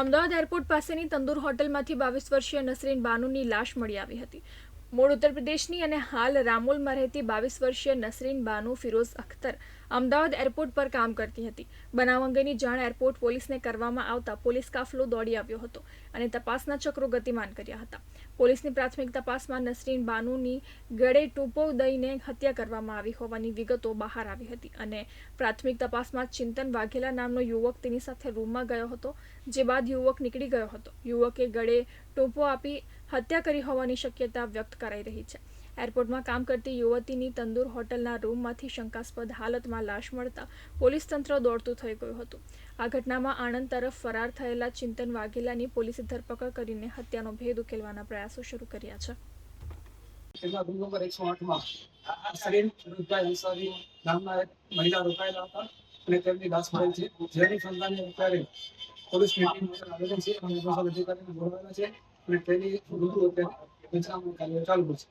Ahmedabad airport પાસેની તંદુર હોટલમાંથી બાવીસ વર્ષીય નસરીન બાનુની લાશ મળી આવી હતી. મૂળ ઉત્તર પ્રદેશની અને હાલ રામોલમાં રહેતી બાવીસ વર્ષીય નસરીન બાનુ ફિરોઝ અખ્તર અમદાવાદ એરપોર્ટ પર કામ કરતી હતી. બનાવ અંગેની જાણ એરપોર્ટ પોલીસને કરવામાં આવતા પોલીસ કાફલો દોડી આવ્યો હતો અને તપાસના ચક્રો ગતિમાન કર્યા હતા. પોલીસની પ્રાથમિક તપાસમાં નસરીન બાનુની ગળે ટૂંપો દઈને હત્યા કરવામાં આવી હોવાની વિગતો બહાર આવી હતી અને પ્રાથમિક તપાસમાં ચિંતન વાઘેલા નામનો યુવક તેની સાથે રૂમમાં ગયો હતો, જે બાદ યુવક નીકળી ગયો હતો. યુવકે ગળે ટૂંપો આપી હત્યા કરી હોવાની શક્યતા વ્યક્ત કરાઈ રહી છે. એરપોર્ટમાં કામ કરતી યુવતીની તંદુર હોટલના રૂમમાંથી શંકાસ્પદ હાલતમાં લાશ મળતા પોલીસ તંત્ર દોડતું થઈ ગયું હતું. આ ઘટનામાં આણંદ તરફ ફરાર થયેલા ચિંતન વાઘેલાની પોલીસે ધરપકડ કરીને હત્યાનો ભેદ ઉકેલવાના પ્રયાસો શરૂ કર્યા છે. મહિલા રોકાયેલા હતા છે. જેની મહેસૂલ અધિકારીને બોલાવેલા છે. અને તેની રૂબરૂ અત્યારે ચાલુ છે.